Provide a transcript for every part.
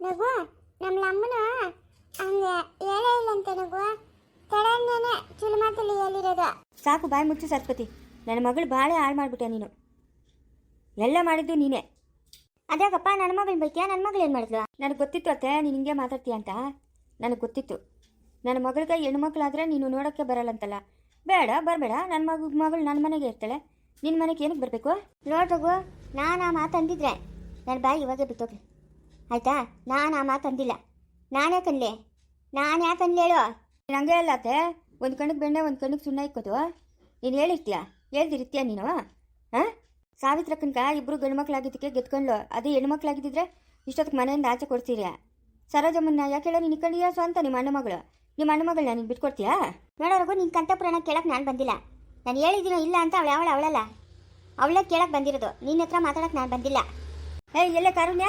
ನಗು ನಮ್ಮ ಅಮ್ಮನ ಹಂಗೆ ಹೇಳೇ ಇಲ್ಲ ಅಂತ ನಗು. ತಡನ್ನೇನೆ ಚುಳು ಮಾತಲ್ಲಿ ಸಾಕು, ಬಾಯಿ ಮುಚ್ಚು ಸರಸ್ವತಿ. ನನ್ನ ಮಗಳು ಭಾಳ ಹಾಳು ಮಾಡಿಬಿಟ್ಟೆ ನೀನು? ಎಲ್ಲ ಮಾಡಿದ್ದು ನೀನೇ. ಅದ್ಯಾಕಪ್ಪ, ನನ್ನ ಮಗಳ ಬೈತೀಯ ನನ್ನ ಮಗಳು ಏನು ಮಾಡಿದ್ಲು? ನನಗೆ ಗೊತ್ತಿತ್ತು ಅತ್ತೆ, ನೀನು ಹಿಂಗೆ ಮಾತಾಡ್ತೀಯ ಅಂತ. ನನಗೆ ಗೊತ್ತಿತ್ತು. ನನ್ನ ಮಗಳಿಗೆ ಹೆಣ್ಮಕ್ಳಾದರೆ ನೀನು ನೋಡೋಕ್ಕೆ ಬರಲ್ಲಂತಲ್ಲ. ಬೇಡ, ಬರಬೇಡ. ನನ್ನ ಮಗ, ಮಗಳು ನನ್ನ ಮನೆಗೆ ಇರ್ತಾಳೆ. ನಿನ್ನ ಮನೆಗೆ ಏನಕ್ಕೆ ಬರಬೇಕು? ನೋಡ್ರಗು ನಾನು ಆ ಮಾತು ಅಂದಿದ್ರೆ ನನ್ನ ಬಾಯಿ ಇವಾಗೆ ಬಿತ್ತೋಗ್ಲಿ ಆಯ್ತಾ? ನಾನು ಆ ಮಾತಂದಿಲ್ಲ ನಾನೇ ಕನ್ಲೆ ನಾನು ಯಾಕೆ ಹೇಳು? ನೀನು ಹಂಗೆ ಅಲ್ಲ ಅತ್ತೆ ಒಂದು ಕಣಕ್ಕೆ ಬೆಣ್ಣೆ ಒಂದು ಕಣಕ್ಕೆ ಸುಣ್ಣ ಇಕ್ಕೋದು. ನೀನು ಹೇಳಿರ್ತೀಯ ಹೇಳ್ದಿರ್ತೀಯ ನೀನು? ಹಾಂ? ಸಾವಿತ್ರಕ್ಕನ್ಕ ಇಬ್ಬರು ಗಂಡು ಮಕ್ಕಳಾಗಿದ್ದಕ್ಕೆ ಗೆದ್ಕೊಂಡ್ಲು. ಅದು ಹೆಣ್ಮಕ್ಳಾಗಿದ್ದಿದ್ರೆ ಇಷ್ಟೊತ್ತಿಗೆ ಮನೆಯಿಂದ ಆಚೆ ಕೊಡ್ತೀರಿಯ ಸರೋಜಮ್ಮನ್ನ ಯಾಕೆ ಹೇಳೋ ನೀನು ಕಂಡಿಯಾ ಸ್ವಂತ ನಿಮ್ಮ ಅಣ್ಣ ಮಗಳು. ನಿಮ್ಮ ಅಣ್ಣ ಮಗಳು ನೀನು ಬಿಟ್ಕೊಡ್ತೀಯಾ? ನೋಡೋರ್ಗು ನಿನ್ನ ಕಂಠಪುರಾಣ ಕೇಳಕ್ಕೆ ನಾನು ಬಂದಿಲ್ಲ. ನಾನು ಹೇಳಿದ್ದೀನೋ ಇಲ್ಲ ಅಂತ ಅವಳು ಅವಳು ಅವಳಲ್ಲ. ಅವಳೇ ಕೇಳಕ್ಕೆ ಬಂದಿರೋದು. ನಿನ್ನ ಹತ್ರ ಮಾತಾಡಕ್ಕೆ ನಾನು ಬಂದಿಲ್ಲ. ಏಯ್ ಎಲ್ಲೇ ಕಾರುಣ್ಯ?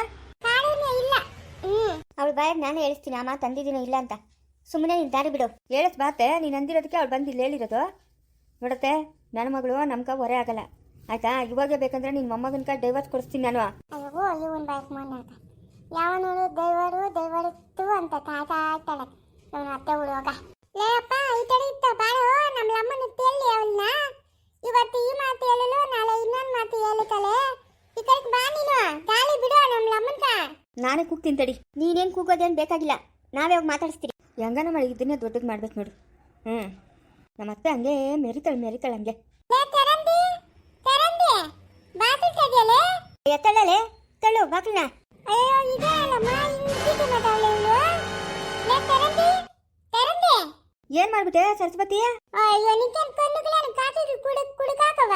ಅವಳು ಬಾಯಾಗ ನಾನು ಹೇಳಿಸ್ತೀನಿ ಅಮ್ಮ ತಂದಿದ್ದೀನಿ ಇಲ್ಲ ಅಂತ. ಸುಮ್ಮನೆ ನೀನು ದಾರಿ ಬಿಡು. ಹೇಳತ್ ಬಾತೆ ನೀನು ಅಂದಿರೋದಕ್ಕೆ ಅವಳು ಬಂದು ಇಲ್ಲಿ ಹೇಳಿರೋದು? ನೋಡತ್ತೆ ನನ್ನ ಮಗಳು ನಮ್ಗೆ ಹೊರೆ ಆಗಲ್ಲ. ಆಯ್ತಾ? ಇವಾಗೇ ಬೇಕಂದ್ರೆ ನಿನ್ನ ಮೊಮ್ಮಗನ್ಕ ಡೈವರ್ಸ್ ಕೊಡಿಸ್ತೀನಿ ನಾನು. ಅಯ್ಯೋ ಇವನ್ ಅಂತ. ಮಣ್ಣಾಗ ಯಾವನು ದೈವರು ದೈವರಿತ್ತು ಅಂತ ತಾತಾ ಇರ್ತಾಳೆ ಇವನು ಅತ್ತೆ ಹುಡುಗ. ಲೇ ಅಪ್ಪ ಈ ಕಡೆ ಇತ್ತ ಬಾಳು ನಮ್ಮ ಅಮ್ಮನ ತೇಳಿ ಅವಳನ್ನ ಇವತ್ತು ಈ ಮಾತು ಹೇಳಲು ನಾಳೆ ಇನ್ನೊಂದು ಮಾತು ಹೇಳುತ್ತಲೆ ಈ ಕಡೆಗೆ ಬಾ ನೀನು ಗಾಳಿ ಬಿಡು ನಮ್ಮ ಅಮ್ಮನ್ಕ ನಾನೇ ಕೂಗ್ತೀನಿ ತಡಿ. ನೀನೇನು ಕೂಗೋದೇನು ಬೇಕಾಗಿಲ್ಲ. ನಾವೇ ಹೋಗಿ ಮಾತಾಡಿಸ್ತೀರಿ. ಹೆಂಗನ ಮಾಡಿ ಇದನ್ನೇ ದೊಡ್ಡದು ಮಾಡ್ಬೇಕು ನೋಡು. ಹ್ಞೂ ನಮ್ಮ ಅತ್ತೆ ಹಂಗೆ ಮೆರಿತಾಳೆ ಮೆರಿತಾಳೆ ಹಂಗೆ. ಎತ್ತಳಲೆ ತಳ್ಳು ಬಾಕ್ಲನ ಏನು ಮಾಡ್ಬಿಟ್ಟೆ ಸರಸ್ವತಿ? ಅಯ್ಯೋ ನಿಕ್ಕನ್ ಕಣ್ಣುಗಳನ್ನ ಕಾಟಿಗೆ ಕುಡುಕ್ ಕುಡುಕಾಕವ?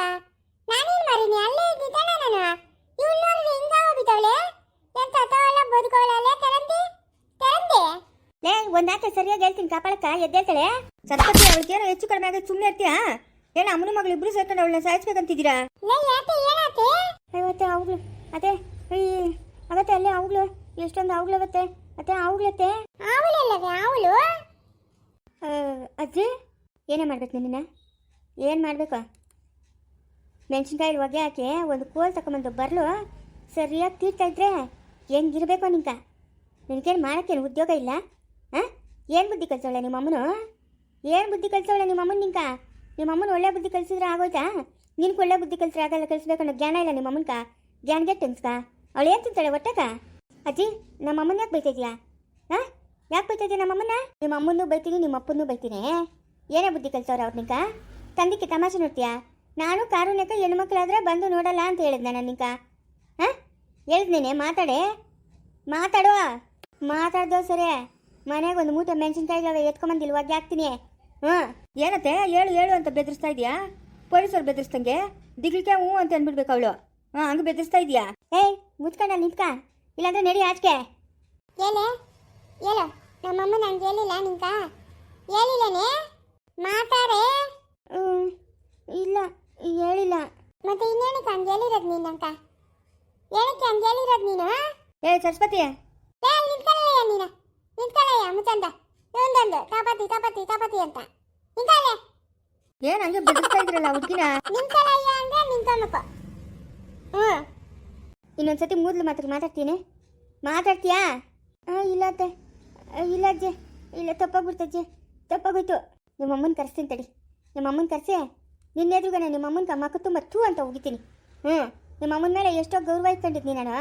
ನಾನೇನ್ ಮಾರಿನಿ? ಅಲ್ಲೇ ಇದ್ದಿದ್ದಾನೆ ನಾನು. ಇವಳು ನೋಡಿದ್ರೆ ಹಿಂಗ ಹೋಗ್ಬಿಟ್ಟವಳೆ ಎಂತ ತವಳ ಬದುಕೋಳಲೆ ತರಂದಿ? ತರಂದಿ? ಲೇ ಒಂದಾತ ಸರಿಯಾಗಿ ಹೇಳ್ತೀನಿ ಕಾಪಾಳಕ್ಕ ಎದ್ದೇಳ್ತಾಳೆ ಸರಸ್ವತಿ ಏನೋ ಹೆಚ್ಚು ಕಡಿಮೆ ಆಗೋದು ಸುಮ್ಮನೆ ಇರ್ತೀಯಾ? ಏನೋ ಅಮ್ಮನ ಮಗಳು ಇಬ್ರು ಸೇರ್ಕೊಂಡು ಅವಳನ್ನ ಸಾಯಿಸ್ಬೇಕಂತಿದ್ದೀರಾ? ಲೇ ಅವುಗಳು ಅವ್ಗಳು ಅದೇ ಈ ಅವತ್ತೆ ಅಲ್ಲೇ ಅವುಗಳು ಎಷ್ಟೊಂದು ಅವ್ಗಳವತ್ತೆ ಮತ್ತೆ ಅವ್ಗಳತ್ತೆ ಅವಳಲ್ಲವೇ ಅವಳು? ಅಜ್ಜಿ ಏನೇ ಮಾಡ್ಬೇಕು ನಿನ್ನ? ಏನು ಮಾಡಬೇಕು? ಮೆಣಸಿನ್ಕಾಯಿ ಹೊಗೆ ಹಾಕಿ ಒಂದು ಕೋಲ್ ತಗೊಂಬಂದು ಬರಲು ಸರಿಯಾಗಿ ತೀರ್ತಾ ಇದ್ರೆ ಹೆಂಗಿರ್ಬೇಕು ನಿಂಕ? ನಿನಗೇನು ಮಾಡೋಕ್ಕೇನು ಉದ್ಯೋಗ ಇಲ್ಲ? ಹಾಂ? ಏನು ಬುದ್ಧಿ ಕಲಿಸೋಳೆ ನಿಮ್ಮ ಅಮ್ಮನು ಏನು ಬುದ್ಧಿ ಕಲಿಸೋಳೆ ನಿಮ್ಮ ಅಮ್ಮನ ನಿಂಕ? ನಿಮ್ಮ ಅಮ್ಮನ ಒಳ್ಳೆ ಬುದ್ಧಿ ಕಲಿಸಿದ್ರೆ ಆಗೋಯ್ತಾ? ನಿನ್ಗೆ ಒಳ್ಳೆ ಬುದ್ಧಿ ಕಲಿಸ್ರೆ ಆಗಲ್ಲ, ಕಲಿಸ್ಬೇಕು ಅನ್ನೋ ಜ್ಞಾನ ಇಲ್ಲ ನಿಮ್ಮ ಅಮ್ಮನ್ಕ ಜ್ಞಾನಗೆ ತಿನ್ಸ್ಕ ಅವಳು ಏನು ತಿಂತಾಳೆ ಒಟ್ಟಕ? ಅಜ್ಜಿ ನಮ್ಮ ಅಮ್ಮನ ಯಾಕೆ ಬೈತಿದ್ಯಾ ಹಾಂ? ಯಾಕೆ ಬೈತಿದ್ಯಾ ನಮ್ಮ ಅಮ್ಮನ ನಿಮ್ಮ ಅಮ್ಮನೂ ಬೈತೀನಿ ನಿಮ್ಮ ಅಪ್ಪನೂ ಬೈತೀನಿ. ಏನೇ ಬುದ್ಧಿ ಕಲಿಸೋರು ಅವ್ರ ನಿಂಕ? ತಂದಿಕ್ಕೆ ತಮಾಷೆ ನೋಡ್ತೀಯಾ? ನಾನು ಕಾರುಣ್ಯಕ ಹೆಣ್ಮಕ್ಳಾದ್ರೆ ಬಂದು ನೋಡಲ್ಲ ಅಂತ ಹೇಳಿದ್ನ ನಾನು ನಿಂಕ? ಹಾಂ? ಹೇಳಿದ್ನೇನೆ ಮಾತಾಡೆ. ಮಾತಾಡುವ. ಮಾತಾಡ್ದೋ ಸರಿ. ಮನೆಗೆ ಒಂದು ಮೂಟೆ ಮೆಣಸಿನ್ಕಾಯಿಗಳವೆ ಎತ್ಕೊಂಬಂದಿಲ್ಲ ಒಗ್ಗೆ ಹಾಕ್ತೀನಿ. ಹ್ಞೂ. ಏನತ್ತೆ? ಹೇಳು ಹೇಳು ಅಂತ ಬೆದರಿಸ್ತಾ ಇದೆಯಾ? ಪೊಲೀಸರು ಬೆದರಿಸ್ದಂಗೆ? ದಿಗ್ಲಿಕ್ಕೆ ಹ್ಞೂ ಅಂತ ಅಂದ್ಬಿಡ್ಬೇಕು ಅವಳು. ಹಾಂ ಹಂಗೆ ಬೆದರಿಸ್ತಾ ಇದೀಯಾ? ಏಯ್ ಮುಚ್ಕೊಂಡ ನಿಂತ್ಕ. ಇಲ್ಲಾಂದ್ರೆ ನಡಿ ಆಚೆಗೆ. ಏನೇ? ಹೇಳು. ನಮ್ಮಮ್ಮ ನಂಗೆ ಹೇಳಿಲ್ಲ ನಿಂಕ? ಹೇಳಿಲ್ಲನೇ ಮಾತಾಡೆ? ಇಲ್ಲ ಹೇಳಿಲ್ಲ. ಮತ್ತೆ ಇನ್ನೇನಕ್ಕೆ ಹಂಗೆ ಹೇಳಿರೋದು ನೀನು ಅಂತ ಏನಕ್ಕೆ ಹಂಗೆ ಹೇಳಿರೋದು ನೀನು ಏ ಸರಸ್ವತಿ ಏ ನಿಂತ್ಕೊಳ್ಳಯ್ಯ ನೀನು. ನಿಂತ್ಕೊಳ್ಳಯ್ಯ ಮುಚ್ಚಂದ ಇವಂದೊಂದು ತಾಪತಿ ತಾಪತಿ ತಾಪತಿ ಅಂತ. ನಿಂತ್ಕೊಳ್ಳೆ. ಏನು ಹಂಗೆ ಬೆದರಿಸ್ತಾ ಇದ್ರಲ್ಲ ಹುಡುಗಿನ? ನಿಂತ್ಕೊಳ್ಳಯ್ಯ ಅಂದ್ರೆ ನಿಂತ್ಕೊಬೇಕು. ಹ್ಞೂ. ಇನ್ನೊಂದ್ಸತಿ ಮೂದ್ಲು ಮಾತ್ರ ಮಾತಾಡ್ತೀನಿ. ಮಾತಾಡ್ತೀಯಾ? ಹಾಂ ಇಲ್ಲ ಅತ್ತೆ. ಇಲ್ಲ ಅಜ್ಜೆ. ಇಲ್ಲ ತಪ್ಪಾಗ್ಬಿಡ್ತಜ್ಜೆ ತಪ್ಪಾಗೋಯ್ತು. ನಿಮ್ಮ ಅಮ್ಮನ ಕರೆಸ್ತೀನಿ ತಡಿ. ನಿಮ್ಮ ಅಮ್ಮನ ಕರೆಸಿ. ನಿನ್ನೆ ಎದುರುಗನೆ ನಿಮ್ಮ ಅಮ್ಮನ ಮಕ್ಕ ತುಂಬ ಥೂ ಅಂತ ಹೋಗಿತೀನಿ ಹ್ಞೂ. ನಿಮ್ಮ ಅಮ್ಮನ ಮೇಲೆ ಎಷ್ಟೋ ಗೌರವ ಇಟ್ಕೊಂಡಿದ್ನಿ ನಾನು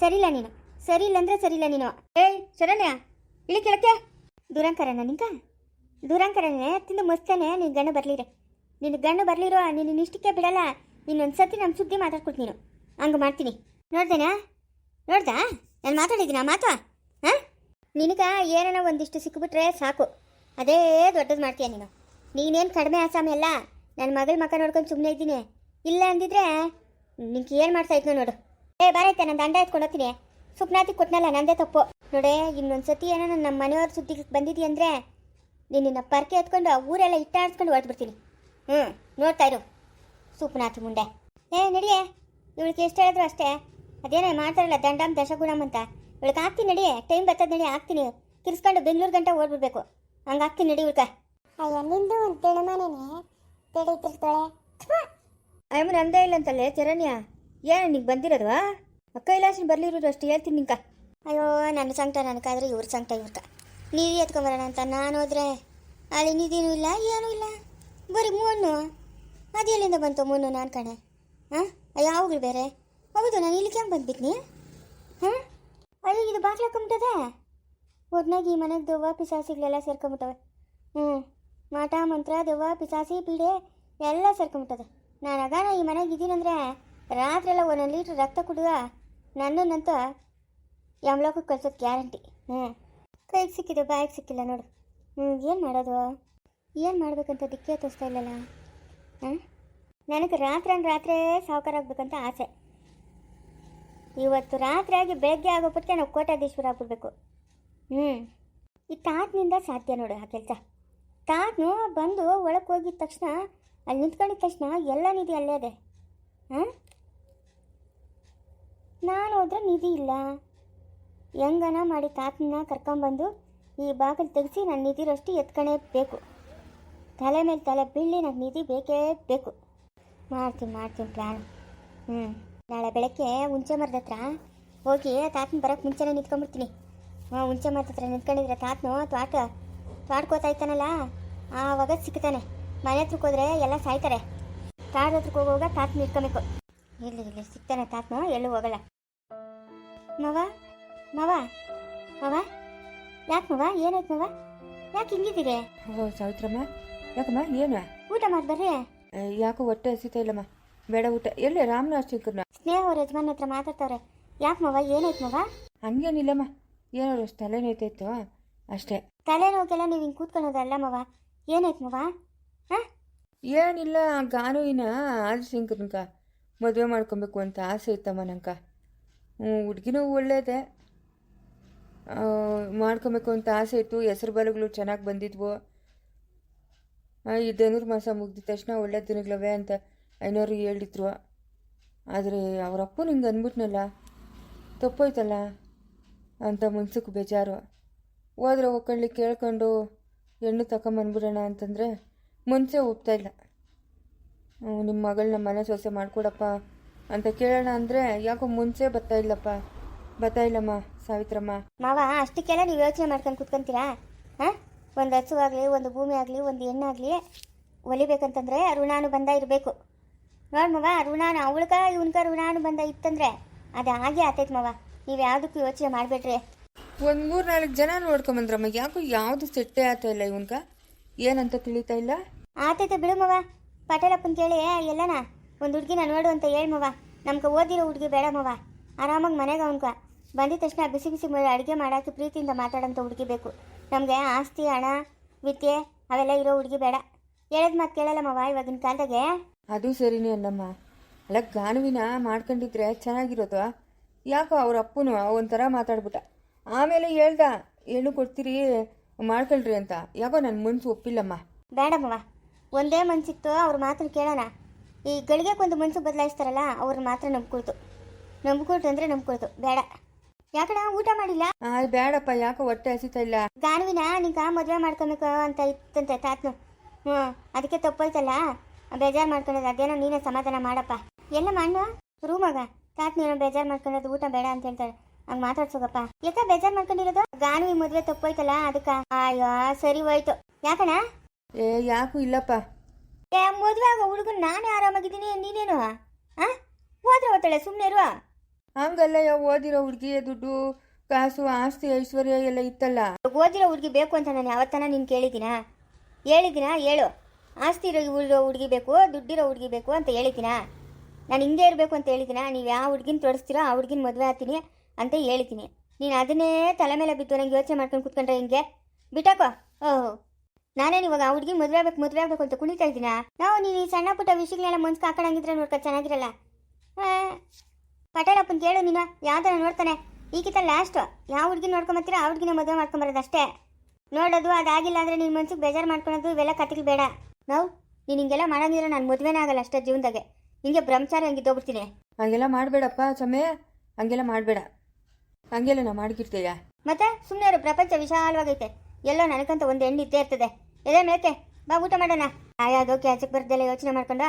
ಸರಿಲ್ಲ ನೀನು. ಸರಿ ಇಲ್ಲ ಅಂದ್ರೆ ಸರಿಲ್ಲ ನೀನು. ಏಯ್, ಶರಣ್ಯ ಇಳಿ ಕೇಳಕ್ಕೆ. ದುರಂಕರನ ನಿಂಕ ದುರಂಕರನೇ, ತಿಂದು ಮಸ್ತಾನೆ ನಿನ್ನ ಗಣ್ಣು ಬರಲಿರೆ. ನಿನ್ನ ಗಣ್ಣು ಬರಲಿರೋ ನಿನ್ನ ಇಷ್ಟಕ್ಕೆ ಬಿಡಲ್ಲ. ಇನ್ನೊಂದು ಸತಿ ನಮ್ಮ ಸುದ್ದಿ ಮಾತಾಡ್ಕೊಟ್ಟು ನೀನು. ಹಂಗೆ ಮಾಡ್ತೀನಿ. ನೋಡ್ದೇನಾ? ನೋಡ್ದಾ? ನಾನು ಮಾತಾಡಿದ್ದೀನಾ? ಮಾತು? ಹಾಂ ನಿನಗ ಏನೋ ಒಂದಿಷ್ಟು ಸಿಕ್ಕಿಬಿಟ್ರೆ ಸಾಕು. ಅದೇ ದೊಡ್ಡದು ಮಾಡ್ತೀಯ ನೀನು. ನೀನೇನು ಕಡಿಮೆ ಆಸಾಮಿ ಅಲ್ಲ? ನನ್ನ ಮಗಳ ಮಕ್ಕ ನೋಡ್ಕೊಂಡು ಸುಮ್ಮನೆ ಇದ್ದೀನಿ. ಇಲ್ಲ ಅಂದಿದ್ರೆ ನಿಂಗೆ ಏನು ಮಾಡ್ತಾ ಇದ್ನೋ ನೋಡು. ಏ, ಬರೈತೆ, ನಾನು ದಂಡ ಎತ್ಕೊಂಡು ಹೋಗ್ತೀನಿ. ಸುಪ್ನಾತಿ ಕೊಟ್ನಲ್ಲ, ನಂದೇ ತಪ್ಪು. ನೋಡೇ ಇನ್ನೊಂದು ಸತಿ ಏನೋ ನಮ್ಮ ಮನೆಯವ್ರ ಸುದ್ದಿಗೆ ಬಂದಿದ್ದೀ ಅಂದರೆ ನಿನ್ನ ಪರ್ಕೆ ಎತ್ಕೊಂಡು ಆ ಊರೆಲ್ಲ ಇಟ್ಟಾಡ್ಸ್ಕೊಂಡು ಹೊರಟ್ಬಿಡ್ತೀನಿ. ಹ್ಞೂ ನೋಡ್ತಾ ಇರು. ಸುಪ್ನಾಥ್ ಮುಂಡೆ ಏ, ನಡಿಯೇ, ಇವಳಿಗೆ ಎಷ್ಟು ಹೇಳಿದ್ರು ಅಷ್ಟೇ. ಅದೇನೇ ಮಾಡ್ತಾರಲ್ಲ, ದಂಡಮ್ ದಶಗುಣಮ್ ಅಂತ. ಇವಳಿಗೆ ಹಾಕ್ತೀನಿ, ನಡಿ. ಟೈಮ್ ಬರ್ತದೆ ನಡಿ, ಹಾಕ್ತೀನಿ. ಕಿರ್ಸ್ಕೊಂಡು ಬೆಂಗಳೂರು ಗಂಟೆ ಓಡ್ಬಿಡ್ಬೇಕು. ಹಂಗೆ ಹಾಕ್ತೀನಿ, ನಡಿ ಇವಳ್ಕ ಅಯ್ಯ, ನಿಂದು ಒಂದು ತಿಳುಮನೇನೆ. ತಿಳಿತಿರ್ತಾಳೆ ಅಯ್ಯಮ್ಮನ ಅಂದೇ ಇಲ್ಲ ಅಂತಲ್ಲೇ, ಚರಣ್ಯ? ಏನು ನಿಂಗೆ ಬಂದಿರೋದು ಕೈಲಾಸನ ಬರ್ಲಿರೋದು ಅಷ್ಟು, ಹೇಳ್ತೀನಿ ನಿಂಕ. ಅಯ್ಯೋ, ನನ್ನ ಸಂಕಟ ನನಗಾದ್ರೆ ಇವ್ರ ಸಂಕಟ ಇವ್ರಕ ನೀವೇ ಎತ್ಕೊಂಬರೋಣ ಅಂತ ನಾನು ಹೋದ್ರೆ? ಅಲ್ಲಿ ನಿಧಿನೂ ಇಲ್ಲ, ಏನೂ ಇಲ್ಲ. ಬರೀ ಮೂನು ಅದು ಎಲ್ಲಿಂದ ಬಂತು ಮೂನು ನಾನು ಕಣೆ? ಹಾಂ? ಯಾವಾಗಲೂ ಬೇರೆ. ಹೌದು, ನಾನು ಇಲ್ಲಿಗೆ ಹೆಂಗೆ ಬಂದ್ಬಿಟ್ನಿ? ಹಾಂ? ಅಯ್ಯೋ, ಇದು ಬಾಗ್ಲ ಹಾಕೊಂಬಿಟ್ಟದೆ ಒಟ್ನಾಗಿ ಈ ಮನೆಗೆ ದೆವ್ವ ಪಿಸಾಸಿಗಳೆಲ್ಲ ಸೇರ್ಕೊಂಬಿಟ್ಟವೆ. ಹ್ಞೂ ಮಾಟ, ಮಂತ್ರ, ದೆವ್ವ ಪಿಸಾಸಿ ಪೀಡೆ, ಎಲ್ಲ ಸೇರ್ಕೊಂಬಿಟ್ಟದೆ. ನಾನು ಅದಾನ ಈ ಮನೆಗೆ ಇದ್ದೀನಂದ್ರೆ ರಾತ್ರಿ ಎಲ್ಲ ಒಂದೊಂದು ಲೀಟ್ರ್ ರಕ್ತ ಕುಡಿದ ನನ್ನನ್ನಂತೂ ಯಮಲೋಕಕ್ಕೆ ಕಳ್ಸೋದು ಗ್ಯಾರಂಟಿ. ಹ್ಞೂ ಕೈಗೆ ಸಿಕ್ಕಿದ್ದು ಬಾಯಿಗೆ ಸಿಕ್ಕಿಲ್ಲ ನೋಡು. ಹ್ಞೂ ಏನು ಮಾಡೋದು? ಏನು ಮಾಡ್ಬೇಕಂತ ದಿಕ್ಕೇ ತೋರಿಸ್ತಾ ಇಲ್ಲಲ್ಲ? ಹಾಂ? ನನಗೆ ರಾತ್ರಿ ರಾತ್ರಿ ಸಾವುಕಾರ ಆಗಬೇಕಂತ ಆಸೆ. ಇವತ್ತು ರಾತ್ರಿ ಆಗಿ ಬೆಳಗ್ಗೆ ಆಗೋಪಟ್ಟಿಗೆ ನಾವು ಕೋಟಾಧೀಶ್ವರ ಆಗ್ಬಿಡ್ಬೇಕು. ಹ್ಞೂ ಈ ತಾತನಿಂದ ಸಾಧ್ಯ ನೋಡು ಆ ಕೆಲಸ. ತಾತನು ಬಂದು ಒಳಗೆ ಹೋಗಿದ ತಕ್ಷಣ ಅಲ್ಲಿ ನಿಂತ್ಕೊಂಡಿದ ತಕ್ಷಣ ಎಲ್ಲ ನಿಧಿ ಅಲ್ಲೇ ಇದೆ. ಹಾಂ ನಾನು ಹೋದ್ರೆ ನಿಧಿ ಇಲ್ಲ. ಹೆಂಗನ ಮಾಡಿ ತಾತನ ಕರ್ಕೊಂಬಂದು ಈ ಬಾಗಿಲು ತೆಗೆಸಿ ನನ್ನ ನಿಧಿರಷ್ಟು ಎತ್ಕೊಳ್ಳೇ ಬೇಕು. ತಲೆ ಮೇಲೆ ತಲೆ ಬೀಳಿ ನನಗೆ ನಿಧಿ ಬೇಕೇ ಬೇಕು. ಮಾಡ್ತೀನಿ ಮಾಡ್ತೀನಿ ಪ್ಲ್ಯಾನ್ ಹ್ಞೂ ನಾಳೆ ಬೆಳಗ್ಗೆ ಹುಂಚೆ ಮರದ ಹತ್ರ ಹೋಗಿ ತಾತನ ಬರೋಕ್ಕೆ ಮುಂಚೆನೇ ನಿಂತ್ಕೊಂಡ್ಬಿಡ್ತೀನಿ. ಹಾಂ ಹುಂಚೆ ಮರದ ಹತ್ರ ನಿಂತ್ಕೊಂಡಿದ್ರೆ ತಾತನು ತ್ವಾಟ, ತ್ವಾಟ್ಕೋತಾ ಇರ್ತಾನಲ್ಲ, ಆವಾಗ ಸಿಗ್ತಾನೆ. ಮನೆ ಹತ್ರಕ್ಕೆ ಹೋದ್ರೆ ಎಲ್ಲ ಸಾಯ್ತಾರೆ. ತಾತ ಹತ್ರಕ್ಕೆ ಹೋಗುವಾಗ ತಾತನ ನಿಂತ್ಕೋಬೇಕು ಇಲ್ಲಿ ಇಲ್ಲಿ ಸಿಗ್ತಾನೆ ತಾತನು ಎಲ್ಲೂ ಹೋಗಲ್ಲ. ಮವ ಮವ ಮವ ಯಾಕೆ ಮವ ಏನಾಯ್ತು ಮವ? ಯಾಕೆ ಹಿಂಗಿದ್ದೀರಿ? ಓ ಸಾವಿತ್ರಮ್ಮ ಯಾಕಮ್ಮ ಏನು? ಊಟ ಮಾಡ್ಬರ್ರಿ ಯಾಕೋ ಹೊಟ್ಟೆ ಹಸಿತಾ ಇಲ್ಲಮ್ಮ. ಬೇಡ ಊಟ. ಎಲ್ಲೇ ರಾಮನಾಶ್ರೀಕರ್ನ ಸ್ನೇಹ ಅವ್ರ ಯಜಮಾನ್ ಹತ್ರ ಮಾತಾಡ್ತಾವ್ರೆ. ಯಾಕೆ ಮವ ಏನಾಯ್ತು ಮವ? ಹಂಗೇನಿಲ್ಲಮ್ಮ. ಏನಾದ್ರು ತಲೆನೋಯ್ತಾಯ್ತು ಅಷ್ಟೇ. ತಲೆನೋಕೆಲ್ಲ ನೀವು ಹಿಂಗೆ ಕೂತ್ಕೊಳ್ಳೋದಲ್ಲ ಮವ? ಏನಾಯ್ತು ಮವ? ಏನಿಲ್ಲ, ಗಾನುವಿನ ಆದಿಶಂಕರ್ನಕ ಮದುವೆ ಮಾಡ್ಕೊಬೇಕು ಅಂತ ಆಸೆ ಇತ್ತಮ್ಮ ನಂಕ ಹ್ಞೂ, ಹುಡುಗಿನೂ ಒಳ್ಳೇದೆ. ಮಾಡ್ಕೊಬೇಕು ಅಂತ ಆಸೆ ಇತ್ತು. ಹೆಸರು ಬಲಗಳು ಚೆನ್ನಾಗಿ ಬಂದಿದ್ವು. ಈ ಧನುರ್ ಮಾಸ ಮುಗ್ದಿದ ತಕ್ಷಣ ಒಳ್ಳೆ ದಿನಗಳವೆ ಅಂತ ಐನೋರು ಹೇಳಿದ್ರು. ಆದರೆ ಅವರಪ್ಪು ನಿಂಗೆ ಅಂದ್ಬಿಟ್ನಲ್ಲ ತಪ್ಪೋಯ್ತಲ್ಲ ಅಂತ ಮನ್ಸಕ್ಕೆ ಬೇಜಾರು. ಹೋದ್ರೆ ಒಕ್ಕಳ್ಳಿ ಕೇಳ್ಕೊಂಡು ಹೆಣ್ಣು ತಗೊಂಬಂದ್ಬಿಡೋಣ ಅಂತಂದರೆ ಮುಂಚೆ ಒಪ್ತಾ ಇಲ್ಲ. ನಿಮ್ಮ ಮಗಳನ್ನ ಮನೆ ಸೊಸೆ ಮಾಡಿಕೊಡಪ್ಪ ಅಂತ ಕೇಳೋಣ ಅಂದರೆ ಯಾಕೋ ಮುಂಚೆ ಬರ್ತಾ ಇಲ್ಲಪ್ಪ. ಬರ್ತಾ ಇಲ್ಲಮ್ಮ ಸಾವಿತ್ರಮ್ಮ. ಮಾವ ಅಷ್ಟಕ್ಕೆಲ್ಲ ನೀವು ಯೋಚನೆ ಮಾಡ್ಕೊಂಡು ಕುತ್ಕೊಂತೀರಾ? ಹಾಂ? ಒಂದು ಹಸು ಆಗಲಿ ಒಂದು ಭೂಮಿ ಆಗಲಿ ಒಂದು ಹೆಣ್ಣಾಗಲಿ ಒಲಿಬೇಕಂತಂದ್ರೆ ಋಣಾನುಬಂಧ ಇರಬೇಕು. ನೋಡಿ ಮವ ಋಣಾನು ಅವಳಕ ಇವನ್ಕ ಋಣಾನುಬಂಧ ಇತ್ತಂದ್ರೆ ಅದು ಹಾಗೆ ಆತೈತೆ ಮವ. ನೀವು ಯಾವುದಕ್ಕೂ ಯೋಚನೆ ಮಾಡಬೇಡ್ರಿ. ಒಂದು ಮೂರು ನಾಲ್ಕು ಜನ ನೋಡ್ಕೊಂಬಂದ್ರಮ್ಮ ಯಾಕೋ ಯಾವುದು ಸೆಟ್ಟೆ ಆಗ್ತಾ ಇಲ್ಲ ಇವನ್ಕ? ಏನಂತ ತಿಳಿತಾ ಇಲ್ಲ? ಆತೈತೆ ಬಿಡು ಮವ. ಪಟೇಲಪ್ಪನ ಕೇಳಿ ಎಲ್ಲನ? ಒಂದು ಹುಡುಗಿನ ನೋಡು ಅಂತ ಹೇಳಿ ಮವ. ನಮ್ಗೆ ಓದಿರೋ ಹುಡುಗಿ ಬೇಡ ಮವ. ಆರಾಮಾಗಿ ಮನೆಗೆ ಅವನ್ಕ ಬಂದಿದ ತಕ್ಷಣ ಬಿಸಿ ಬಿಸಿ ಅಡುಗೆ ಮಾಡಾಕಿ ಪ್ರೀತಿಯಿಂದ ಮಾತಾಡೋಂಥ ಹುಡುಗಿ ಬೇಕು. ನಮಗೆ ಆಸ್ತಿ ಹಣ ವಿದ್ಯೆ ಅವೆಲ್ಲ ಇರೋ ಹುಡುಗಿ ಬೇಡ. ಹೇಳೋದು ಮಾತು ಕೇಳಲ್ಲ ಮವ ಇವಾಗಿನ ಕಾಲದಾಗೆ? ಅದು ಸರಿನೇ ಅಲ್ಲಮ್ಮ ಅಲ್ಲ ಗಾನುವಿನ ಮಾಡ್ಕೊಂಡಿದ್ರೆ ಚೆನ್ನಾಗಿರೋದು. ಯಾಕೋ ಅವ್ರ ಅಪ್ಪನು ಒಂಥರ ಮಾತಾಡ್ಬಿಟ್ಟ. ಆಮೇಲೆ ಹೇಳ್ದ ಹೆಣ್ಣು ಕೊಡ್ತೀರಿ ಮಾಡ್ಕೊಳ್ರಿ ಅಂತ. ಯಾಕೋ ನನ್ನ ಮನ್ಸು ಒಪ್ಪಿಲ್ಲಮ್ಮ. ಬೇಡಮ್ಮ ಒಂದೇ ಮನ್ಸಿತ್ತು ಅವ್ರ ಮಾತ್ರ ಕೇಳೋಣ. ಈ ಗಳಿಗೆಕ್ಕೊಂದು ಮನ್ಸು ಬದಲಾಯಿಸ್ತಾರಲ್ಲ ಅವ್ರ ಮಾತ್ರ ನಂಬ್ಕೊಳ್ತು. ನಂಬ್ಕೊಳ್ತು ಅಂದರೆ ನಂಬ್ಕೊಳ್ತು. ಬೇಡ. ಯಾಕಡ ಊಟ ಮಾಡಿಲ್ಲ? ಅದು ಬೇಡಪ್ಪ ಯಾಕೋ ಹೊಟ್ಟೆ ಹಸಿತಾ ಇಲ್ಲ. ಗಾನ್ವಿನ ನಿಂಗ ಮದುವೆ ಮಾಡ್ಕೊಬೇಕು ಅಂತ ಇತ್ತಂತೆ ತಾತ್ನು. ಹ್ಞೂ ಅದಕ್ಕೆ ತಪ್ಪೋಯ್ತಲ್ಲ? ಬೇಜಾರು ಮಾಡ್ಕೊಳ್ಳೋದು ಅದೇನೋ ನೀನೇ ಸಮಾಧಾನ ಮಾಡಪ್ಪ. ಎಲ್ಲ ಮಣ್ಣು ರೂಮಾಗ? ತಾತ್ ನೀನು ಬೇಜಾರು ಮಾಡ್ಕೊಳ್ಳೋದು ಊಟ ಬೇಡ ಅಂತ ಹೇಳ್ತಾರೆ ಹಂಗೆ ಮಾತಾಡ್ಸೋಗಪ್ಪ ಯಾಕ ಬೇಜಾರ್ ಮಾಡ್ಕೊಂಡಿರೋದು? ಗಾನು ಈ ಮದ್ವೆ ತಪ್ಪೋಯ್ತಲ್ಲ ಅದಕ್ಕ. ಅಯ್ಯೋ ಸರಿ ಹೋಯ್ತು. ಯಾಕಣ ಏ ಯಾಕೂ ಇಲ್ಲಪ್ಪ. ಏ ಮದ್ವೆ ಆಗೋ ಹುಡುಗನ್ ನಾನೇ ಆರಾಮಾಗಿದ್ದೀನಿ ನೀನೇನು? ಆ? ಹೋದ್ರೆ ಹೋಗ್ತಾಳೆ ಸುಮ್ಮನೆ ಇರುವ? ಹಂಗಲ್ಲ ಯಾವ ಓದಿರೋ ಹುಡುಗಿ ದುಡ್ಡು ಕಾಸು ಆಸ್ತಿ ಐಶ್ವರ್ಯ ಎಲ್ಲ ಇತ್ತಲ್ಲ. ಓದಿರೋ ಹುಡುಗಿ ಬೇಕು ಅಂತ ನಾನು ಯಾವತ್ತನ ನೀನು ಕೇಳಿದ್ದೀನಾ? ಹೇಳಿದ್ದೀನ? ಹೇಳು. ಆಸ್ತಿ ಇರೋ ಇರೋ ಹುಡುಗಿ ಬೇಕು ದುಡ್ಡಿರೋ ಹುಡುಗಿ ಬೇಕು ಅಂತ ಹೇಳಿದ್ದೀನ? ನಾನು ಹಿಂಗೆ ಇರಬೇಕು ಅಂತ ಹೇಳಿದ್ದೀನ? ನೀವು ಯಾವ ಹುಡುಗಿನ ತೊಡಸ್ತೀರೋ ಆ ಹುಡುಗಿನ ಮದುವೆ ಆಗ್ತೀನಿ. ಅಂತ ಹೇಳ್ತೀನಿ ನೀನು ಅದನ್ನೇ ತಲೆ ಮೇಲೆ ಬಿದ್ದು ನಂಗೆ ಯೋಚನೆ ಮಾಡ್ಕೊಂಡು ಕುತ್ಕೊಂಡ್ರೆ ಹಿಂಗೆ? ಬಿಟ್ಟಾಕೋ. ಓಹೋ. ನಾನೇನು ಇವಾಗ ಆ ಹುಡುಗಿ ಮದುವೆ ಆಗ್ಬೇಕು ಮದುವೆ ಆಗ್ಬೇಕು ಅಂತ ಕುಣಿತಾ ಇದ್ದೀನಾ? ನಾವು ನೀನು ಈ ಸಣ್ಣ ಪುಟ್ಟ ವಿಷಯಗಳೆಲ್ಲ ಮನ್ಸು ಹಾಕೊಂಡಂಗಿದ್ರೆ ನೋಡ್ಕೊ, ಚೆನ್ನಾಗಿರಲ್ಲ. ಪಟೇಲಪ್ಪನ ಕೇಳು ನೀನು ಯಾವ್ದಾರ ನೋಡ್ತಾನೆ? ಈಗಿತ ಲಾಸ್ಟ್ ಯಾವ ಹುಡುಗಿ ನೋಡ್ಕೊಂಬತ್ತೀರ ಆ ಹುಡುಗಿನ ಮದುವೆ ಮಾಡ್ಕೊಂಬರೋದು ಅಷ್ಟೇ ನೋಡೋದು ಅದಾಗಿಲ್ಲ ಅಂದ್ರೆ ನಿನ್ನ ಮನ್ಸಿಗೆ ಬೇಜಾರು ಮಾಡ್ಕೊಳೋದು, ಇವೆಲ್ಲ ಕತ್ತಿಗೆ ಬೇಡ. ನಾವು ನೀನು ಹಿಂಗೆಲ್ಲ ಮಾಡಂಗಿದ್ರೆ ನಾನು ಮದುವೆನೇ ಆಗಲ್ಲ ಅಷ್ಟೇ ಜೀವನದಾಗೆ. ಹಿಂಗೆ ಬ್ರಹ್ಮಚಾರಿ ಹಂಗಿದ್ದೋಗ್ಬಿಡ್ತೀನಿ. ಹಂಗೆಲ್ಲ ಮಾಡಬೇಡಪ್ಪ ಸಮಯ ಹಂಗೆಲ್ಲ ಮಾಡಬೇಡ. ಹಂಗೆಲ್ಲ ನಾವು ಮಾಡ್ಕಿರ್ತೀಯ? ಮತ್ತೆ ಸುಮ್ಮನೆ ಇರು ಪ್ರಪಂಚ ವಿಶಾಲವಾಗೈತೆ. ಎಲ್ಲೋ ನನಗಂತ ಒಂದು ಹೆಣ್ಣು ಇದ್ದೇ ಇರ್ತದೆ. ಎದೆ ಮೇಕೆ ಬಾ ಊಟ ಮಾಡೋಣ. ಆಯಾದೋ ಕ್ಯಾಚಕ್ಕೆ ಬರ್ದೆಲ್ಲ ಯೋಚನೆ ಮಾಡ್ಕೊಂಡ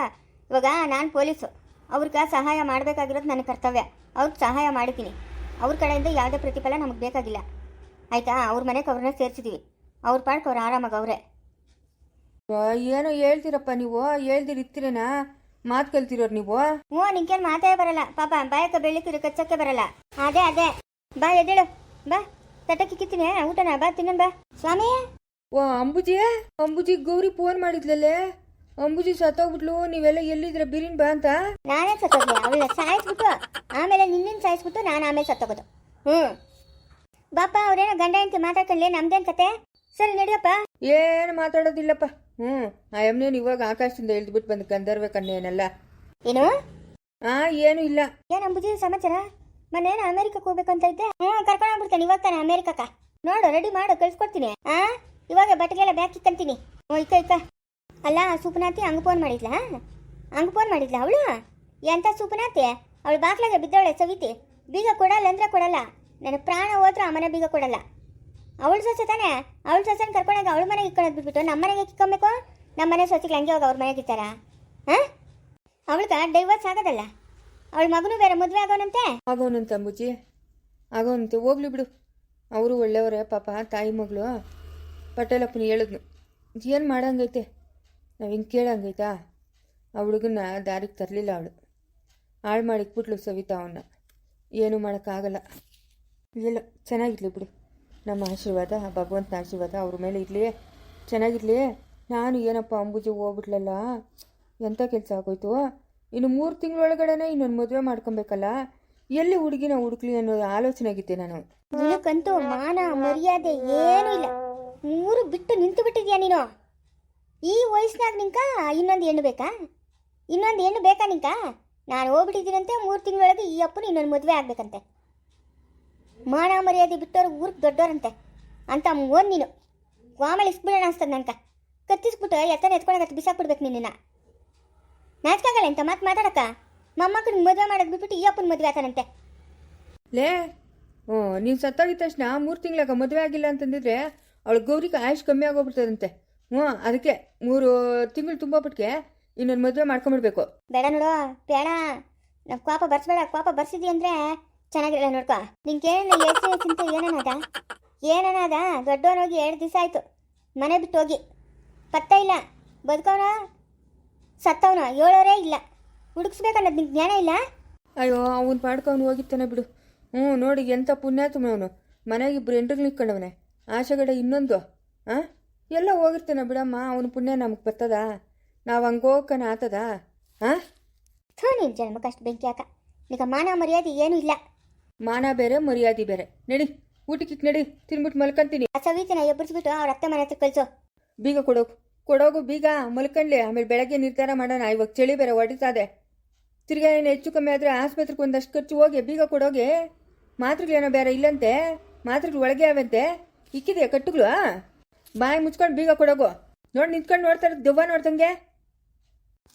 ಇವಾಗ ನಾನು ಪೊಲೀಸು. ಅವ್ರಿಗೆ ಸಹಾಯ ಮಾಡಬೇಕಾಗಿರೋದು ನನ್ನ ಕರ್ತವ್ಯ. ಅವ್ರಿಗೆ ಸಹಾಯ ಮಾಡಿದ್ದೀನಿ. ಅವ್ರ ಕಡೆಯಿಂದ ಯಾವುದೇ ಪ್ರತಿಫಲ ನಮಗೆ ಬೇಕಾಗಿಲ್ಲ. ಆಯಿತಾ? ಅವ್ರ ಮನೆಗೆ ಅವ್ರನ್ನ ಸೇರ್ಸಿದ್ದೀವಿ ಅವ್ರ ಪಾಡ್ಗೆ ಅವ್ರು ಆರಾಮಾಗಿ ಅವರೇ. ಏನೋ ಹೇಳ್ತೀರಪ್ಪ ನೀವು? ಹೇಳ್ದಿರ ಇರ್ತೀರೇನಾ ಮಾತು ಕಲ್ತಿರೋರು ನೀವು? ಹ್ಞೂ ನಿಂಗೇನು ಮಾತೇ ಬರಲ್ಲ. ಪಾಪ ಬಾಯಕ ಬೆಳಿತೀರಿ ಕಚ್ಚಕ್ಕೆ ಬರಲ್ಲ. ಅದೇ ಅದೇ. ಬಾ ಎದ್ದೇಳು. ಬಾ ತಟಕ್ಕೆ ಕಿತ್ತೀನಿ ಊಟನ? ಬಾ ತಿನ್ನ ಬಾ. ಸ್ವಾಮಿ? ಓ ಅಂಬುಜಿ ಅಂಬುಜಿ ಗೌರಿ ಫೋನ್ ಮಾಡಿದ್ಲಲ್ಲೇ? ಅಂಬುಜಿ ಸತ್ತೋಗ್ಬಿಟ್ಲು ನೀವೆಲ್ಲ ಎಲ್ಲಿದ್ರೆ ಬಿರಿನ್ ಬಾ ಅಂತ. ನಾನೇ ಸತ್ತೋಗ್ಲಿ ಅವಳ ಸಾಯಿಸ್ಬಿಟ್ಟು ಆಮೇಲೆ ನಿನ್ನ ಸಾಯಿಸ್ಬಿಟ್ಟು ನಾನು ಆಮೇಲೆ ಸತ್ತೋಗೋದು. ಹ್ಞೂ ಬಾಪ ಅವ್ರೇನೋ ಗಂಡ ಹೆಂಡತಿ ಮಾತಾಡ್ಕೊಂಡ್ಲಿ ನಮ್ದೇನ್ ಕತೆ? ಸರಿ ನಡಿಯಪ್ಪ. ಏನು ಮಾತಾಡೋದಿಲ್ಲಪ್ಪ. ಹ್ಞೂ ಆ ಎಮ್ನೇನು ಇವಾಗ ಆಕಾಶದಿಂದ ಇಳಿದ್ಬಿಟ್ಟು ಬಂದ ಗಂಧರ್ವ ಕಣ್ಣೇನಲ್ಲ ಏನು? ಆ ಏನು ಇಲ್ಲ. ಏನು ಅಂಬುಜಿ ಸಮಾಚಾರ? ಮೊನ್ನೇನು ಅಮೇರಿಕಕ್ಕೆ ಹೋಗ್ಬೇಕಂತ ಇದ್ದೆ ಹ್ಞೂ ಕರ್ಕೊಂಡು ಹೋಗ್ಬಿಡ್ತೇನೆ, ಇವಾಗ ತಾನೆ ಅಮೇರಿಕಕ್ಕ ನೋಡು ರೆಡಿ ಮಾಡು, ಕಳ್ಸ್ಕೊಡ್ತೀನಿ. ಆ? ಇವಾಗ ಬಟ್ಟೆಗೆಲ್ಲ ಬ್ಯಾಕ್ ಇಕ್ಕಂತೀನಿ ಹ್ಞೂ ಇಕ್ಕ ಇಕ್ಕ ಅಲ್ಲ ಸುಪನಾತಿ ಹಂಗೆ ಫೋನ್ ಮಾಡಿದ್ಲಾ? ಹಂಗೆ ಫೋನ್ ಮಾಡಿದ್ಲಾ ಅವಳು? ಎಂಥ ಸುಪನಾತಿ ಅವಳು ಬಾಗ್ಲಾಗೆ ಬಿದ್ದವಳೆ, ಸವಿತಿ. ಬೀಗ ಕೊಡಲ್ಲ ಅಂದ್ರೆ ಕೊಡಲ್ಲ. ನನ್ನ ಪ್ರಾಣ ಹೋದ್ರೂ ಆ ಮನೆ ಬೀಗ ಕೊಡಲ್ಲ. ಅವಳು ಸೊಸೆ ತಾನೆ? ಅವಳ ಸೊಸೆನ ಕರ್ಕೊಂಡಾಗ ಅವಳ ಮನೆಗೆ ಇಕ್ಕೊಳ್ಳೋದು ಬಿಟ್ಬಿಟ್ಟು ನಮ್ಮ ಮನೆಗೆ ಇಕ್ಕೊಬೇಕು? ನಮ್ಮ ಮನೆ ಸೊಸೆಗೆ ಹಂಗೆ ಹೋಗಿ ಅವ್ರ ಮನೆಗೆ ಇರ್ತಾರಾ? ಹಾಂ ಅವಳಿಗೆ ಡೈವರ್ಸ್ ಆಗೋದಲ್ಲ? ಅವಳ ಮಗನು ಬೇರೆ, ಮದುವೆ ಆಗೋನಂತೆ? ಆಗೋನಂತೆ ಅಂಬುಜಿ. ಆಗೋನಂತೆ. ಹೋಗ್ಲಿ ಬಿಡು. ಅವರು ಒಳ್ಳೆಯವರೇ, ಪಾಪ, ತಾಯಿ ಮಗಳು. ಪಟೇಲಪ್ಪನ ಹೇಳಿದ್ನು. ಏನು ಮಾಡಂಗೈತೆ? ನಾವು ಹಿಂಗೆ ಕೇಳಂಗೈತಾ? ಆ ಹುಡುಗನ ದಾರಿಗೆ ತರಲಿಲ್ಲ ಅವಳು. ಹಾಳು ಮಾಡಿಕ್ಬಿಟ್ಲು ಸವಿತಾ ಅವನ್ನ ಏನೂ ಮಾಡೋಕ್ಕಾಗಲ್ಲ. ಇಲ್ಲ ಚೆನ್ನಾಗಿರ್ಲಿ ಬಿಡು. ನಮ್ಮ ಆಶೀರ್ವಾದ, ಭಗವಂತನ ಆಶೀರ್ವಾದ ಅವ್ರ ಮೇಲೆ ಇರಲಿ. ಚೆನ್ನಾಗಿರ್ಲಿ. ನಾನು ಏನಪ್ಪ ಅಂಬುಜಿ ಹೋಗ್ಬಿಟ್ಲಲ್ಲ? ಎಂಥ ಕೆಲಸ ಆಗೋಯ್ತು? ಇನ್ನು ಮೂರು ತಿಂಗಳೊಳಗಡೆನೆ ಇನ್ನೊಂದು ಮದುವೆ ಮಾಡ್ಕೊಬೇಕಲ್ಲ? ಎಲ್ಲಿ ಹುಡುಗಿನ ಹುಡುಕ್ಲಿ ಅನ್ನೋ ಆಲೋಚನೆ ಆಗಿದ್ದೆ ನಾನು. ನಿನಕ್ಕಂತೂ ಮಾನ, ಮರ್ಯಾದೆ ಏನೂ ಇಲ್ಲ. ಮೂರು ಬಿಟ್ಟು ನಿಂತು ಬಿಟ್ಟಿದ್ಯಾ ನೀನು? ಈ ವಯಸ್ಸಿನಾಗ ನಿಂಕ ಇನ್ನೊಂದು ಹೆಣ್ಣು ಬೇಕಾ? ಇನ್ನೊಂದು ಹೆಣ್ಣು ಬೇಕಾ ನಿಂಕ? ನಾನು ಹೋಗ್ಬಿಟ್ಟಿದ್ದೀನಂತೆ, ಮೂರು ತಿಂಗಳೊಳಗೆ ಈ ಅಪ್ಪನ ಇನ್ನೊಂದು ಮದುವೆ ಆಗ್ಬೇಕಂತೆ. ಮಾನ, ಮರ್ಯಾದೆ ಬಿಟ್ಟವ್ರು ಊರಿಗೆ ದೊಡ್ಡವ್ರಂತೆ ಅಂತ ಓನ್ ನೀನು. ವಾಮಳಿ ಇಸ್ಬಿಡೋಣ ಅನ್ಸ್ತದ ನನ್ಕ. ಕತ್ತಿಸ್ಬಿಟ್ಟು ಎತ್ತನ ಎತ್ಕೊಳಕ್ಕೆ ಬಿಸಾಕ್ಬಿಡ್ಬೇಕು ನಿನ್ನ ನಾಚ್ಕಾಗಲ್ಲ ಅಂತ ಮಾತು ಮಾತಾಡಕ್ಕ? ಮೊಮ್ಮಕ್ಕನ ಮದುವೆ ಮಾಡೋದು ಬಿಟ್ಬಿಟ್ಟು ಈ ಅಪ್ಪನ ಮದುವೆ ಆತಾನಂತೆ. ಲೇ ಓ ನೀನು ಸತ್ತೋಗಿದ ತಕ್ಷಣ ಮೂರು ತಿಂಗಳಾಗ ಮದುವೆ ಆಗಿಲ್ಲ ಅಂತಂದಿದ್ರೆ ಅವಳು ಗೌರಿಗೆ ಆಯುಷ್ ಕಮ್ಮಿ ಆಗೋಗ್ಬಿಡ್ತದಂತೆ. ಹ್ಞೂ ಅದಕ್ಕೆ ಮೂರು ತಿಂಗಳು ತುಂಬೋಬಿಟ್ಗೆ ಇನ್ನೊಂದು ಮದುವೆ ಮಾಡ್ಕೊಂಬಿಡ್ಬೇಕು. ಬೇಡ ನೋಡು ಬೇಡ. ನಾವು ಕೋಪ ಬರ್ಸ್ಬೇಡ ಕೋಪ ಬರ್ಸಿದಿ ಅಂದ್ರೆ ಚೆನ್ನಾಗಿರಲ್ಲ ನೋಡ್ಕೊ. ನಿಂಗೇನ ಯೋಚನೆ ಚಿಂತೆ ಏನನ್ನದ ಏನನ್ನದ ದೊಡ್ಡವನೋಗಿ ಎರಡು ದಿವಸ ಆಯ್ತು. ಮನೆ ಬಿಟ್ಟು ಹೋಗಿ. ಪತ್ತ ಇಲ್ಲ. ಬದುಕವನ ಸತ್ತವನ. ಹೇಳೋರೇ ಇಲ್ಲ. ಹುಡುಕ್ಸ್ಬೇಕನ್ನೋದು ನಿಂಗೆ ಜ್ಞಾನ ಇಲ್ಲ? ಅಯ್ಯೋ ಅವ್ನು ಪಾಡ್ಕೊಂಡು ಹೋಗಿತ್ತಾನೆ ಬಿಡು. ಹ್ಞೂ ನೋಡಿ ಎಂಥ ಪುಣ್ಯಾತ್ಮ ಅವನು ಮನೆಗೆ ಇಬ್ಬರು ಎಂಟ್ರಿಗೆ ನಿಕ್ಕೊಂಡವನೆ ಆಶೆಗಡೆ ಇನ್ನೊಂದು. ಹಾಂ ಎಲ್ಲ ಹೋಗಿರ್ತಾನೆ ಬಿಡಮ್ಮ ಅವನ ಪುಣ್ಯ ನಮಗೆ ಬರ್ತದ? ನಾವು ಹಂಗೆ ಹೋಗಕ್ಕನ ಆತದ? ಹಾಂ ಥೂ ನೀನು ಜನ್ಮಕ್ಕೆ ಅಷ್ಟು ಬೆಂಕಿ ಹಾಕ. ನಿಗ ಮಾನ ಮರ್ಯಾದೆ ಏನೂ ಇಲ್ಲ. ಮಾನ ಬೇರೆ ಮರ್ಯಾದೆ ಬೇರೆ. ನಡಿ ಊಟಕ್ಕೆ ನಡಿ ತಿನ್ಬಿಟ್ಟು ಮಲ್ಕೊಂತೀನಿ. ಆ ಸವಿತಿನ ಎಬ್ಬರಿಸ್ಬಿಟ್ಟು ಅವ್ರ ಅತ್ತೆ ಮನೆ ಹತ್ರ ಕಳಿಸೋ. ಬೀಗ ಕೊಡೋಗು ಕೊಡೋಗು ಬೀಗ ಮಲ್ಕಂಡ್ಲಿ, ಆಮೇಲೆ ಬೆಳಗ್ಗೆ ನಿರ್ಧಾರ ಮಾಡೋಣ, ಇವಾಗ ಚಳಿ ಬೇರೆ ಹೊಡಿತಾದೆ ತಿರ್ಗಾ ಏನು ಹೆಚ್ಚು ಕಮ್ಮಿ ಆದರೆ ಆಸ್ಪತ್ರೆಗೆ ಒಂದಷ್ಟು ಖರ್ಚು ಹೋಗಿ ಬೀಗ ಕೊಡೋಗಿ ಮಾತ್ರೆಗಳೇನೋ ಬೇರೆ ಇಲ್ಲಂತೆ, ಮಾತ್ರೆಗಳು ಒಳಗೆ ಅವಂತೆ, ಇಕ್ಕಿದೆಯಾ ಕಟ್ಟುಗಳು ಬಾಯಿ ಮುಚ್ಕೊಂಡು ಬೀಗ ಕೊಡೋಗು. ನೋಡಿ ನಿಂತ್ಕೊಂಡು ನೋಡ್ತಾರೆ ದೆವ್ವ ನೋಡ್ದಂಗೆ.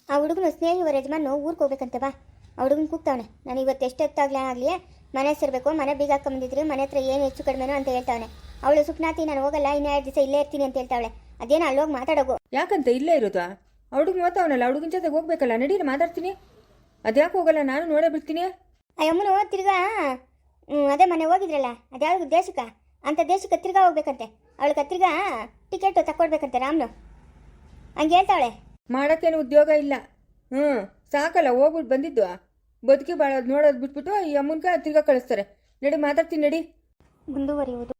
ಆ ಹುಡುಗನ ಸ್ನೇಹಿ ಅವರ ಯಜಮಾನು ಊರಿಗೆ ಹೋಗ್ಬೇಕಂತೆ ಬಾ. ಆ ಹುಡುಗನ ಕೂಗ್ತಾವನೆ. ನಾನು ಇವತ್ತು ಎಷ್ಟು ಎತ್ತಾಗ್ಲೇ ಆಗಲಿ ಮನೆ ಸೇರಬೇಕು, ಮನೆ ಬೀಗ ಹಾಕೊಂಬಂದಿದ್ರಿ ಮನೆ ಹತ್ರ ಏನು ಹೆಚ್ಚು ಕಡಿಮೆನೋ ಅಂತ ಹೇಳ್ತಾವನೆ. ಅವಳು ಸುಪ್ನಾತಿ, ನಾನು ಹೋಗಲ್ಲ, ಇನ್ನೂ ಎರಡು ದಿವಸ ಇಲ್ಲೇ ಇರ್ತೀನಿ ಅಂತ ಹೇಳ್ತಾವಳೆ. ಅದೇನೋ ಅಲ್ಲೋಗಿ ಮಾತಾಡೋಗು. ಯಾಕಂತ ಇಲ್ಲೇ ಇರೋದು? ಅವಳಿಗೆ ಹುಡುಗ ಅವನಲ್ಲ ಹುಡುಗಿನ ಜೊತೆ ಹೋಗ್ಬೇಕಲ್ಲ ನಡೀರಿ ಮಾತಾಡ್ತೀನಿ. ಅದ್ಯಾಕೆ ಹೋಗಲ್ಲ ನಾನು ನೋಡೇ ಬಿಡ್ತೀನಿ. ಅಯ್ಯಮ್ಮನ ಯಮ್ಮನು ತಿರ್ಗಾ. ಹ್ಮ್, ಅದೇ ಮನೆ ಹೋಗಿದ್ರಲ್ಲ ಅದ್ಯಾವ ದೇಶಕ್ಕ ಅಂತ ದೇಶಕ್ಕೆ ತಿರ್ಗಾ ಹೋಗ್ಬೇಕಂತೆ. ಅವಳಿಗೆ ತಿರ್ಗಾ ಟಿಕೆಟ್ ತಕ್ಕೊಡ್ಬೇಕಂತೆ ರಾಮ್ನು. ಹಂಗೆ ಹೇಳ್ತಾವಳೆ. ಮಾಡೋಕ್ಕೇನು ಉದ್ಯೋಗ ಇಲ್ಲ. ಹ್ಞೂ ಸಾಕಲ್ಲ ಹೋಗ್ಬಿಟ್ಟು ಬಂದಿದ್ದು. ಬದುಕಿ ಬಾಳೋದು ನೋಡೋದು ಬಿಟ್ಬಿಟ್ಟು ಈ ಅಮ್ಮನಿಗೆ ತಿರ್ಗಾ ಕಳಿಸ್ತಾರೆ. ನಡಿ ಮಾತಾಡ್ತೀನಿ ನಡಿ. ಮುಂದುವರಿಯುವುದು.